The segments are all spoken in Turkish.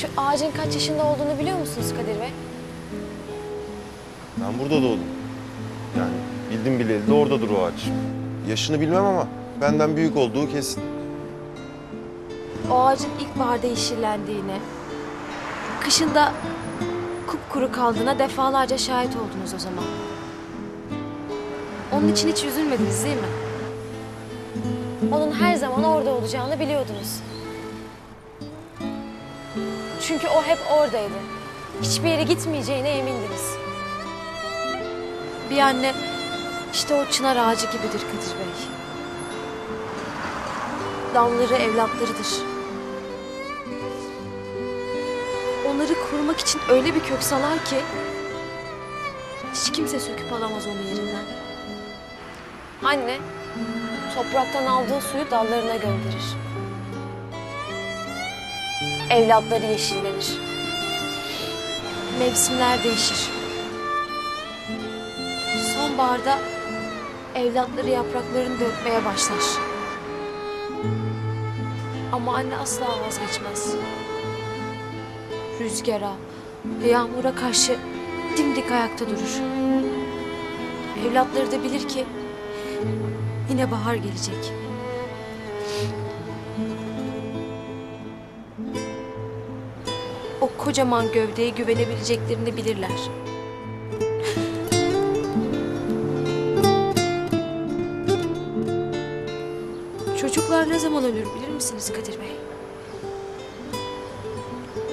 Şu ağacın kaç yaşında olduğunu biliyor musunuz Kadir Bey? Ben burada doğdum. Yani bildim bileli de oradadır o ağaç. Yaşını bilmem ama benden büyük olduğu kesin. O ağacın ilkbaharda yeşillendiğine, kışında kupkuru kaldığına defalarca şahit oldunuz o zaman. Onun için hiç üzülmediniz değil mi? Onun her zaman orada olacağını biliyordunuz. Çünkü o hep oradaydı. Hiçbir yere gitmeyeceğine emindiniz. Bir anne işte o çınar ağacı gibidir Kadir Bey. Dalları evlatlarıdır. Onları korumak için öyle bir kök salar ki hiç kimse söküp alamaz onu yerinden. Anne topraktan aldığı suyu dallarına gönderir. Evlatları yeşillenir. Mevsimler değişir. Sonbaharda evlatları yapraklarını dökmeye başlar. Ama anne asla vazgeçmez. Rüzgara, yağmura karşı dimdik ayakta durur. Evlatları da bilir ki yine bahar gelecek. Kocaman gövdeye güvenebileceklerini bilirler. Çocuklar ne zaman ölür bilir misiniz Kadir Bey?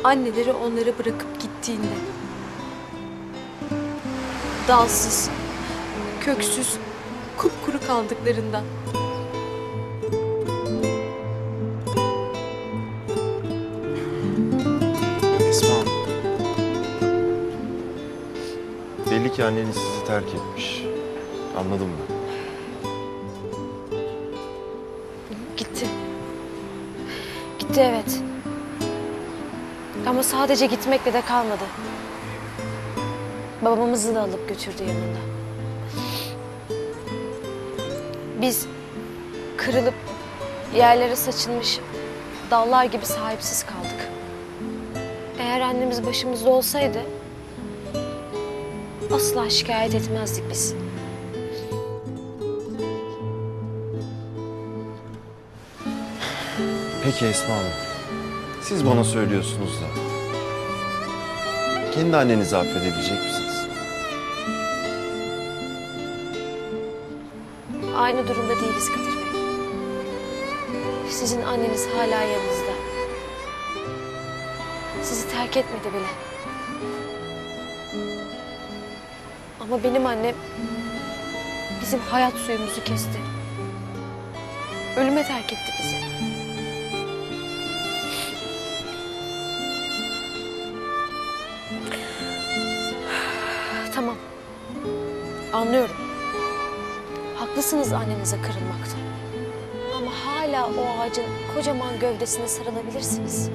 Anneleri onları bırakıp gittiğinde. Dalsız, köksüz, kupkuru kaldıklarında. Ki anneniz sizi terk etmiş. Anladım ben. Gitti. Gitti evet. Ama sadece gitmekle de kalmadı. Babamızı da alıp götürdü yanında. Biz kırılıp yerlere saçılmış dallar gibi sahipsiz kaldık. Eğer annemiz başımızda olsaydı asla şikayet etmezdik biz. Peki Esma Hanım. Siz bana söylüyorsunuz da. Kendi annenizi affedebilecek misiniz? Aynı durumda değiliz Kadir Bey. Sizin anneniz hala yanınızda. Sizi terk etmedi bile. Ama benim annem bizim hayat suyumuzu kesti. Ölüme terk etti bizi. Tamam. Anlıyorum. Haklısınız annenize kırılmakta. Ama hala o ağacın kocaman gövdesine sarılabilirsiniz.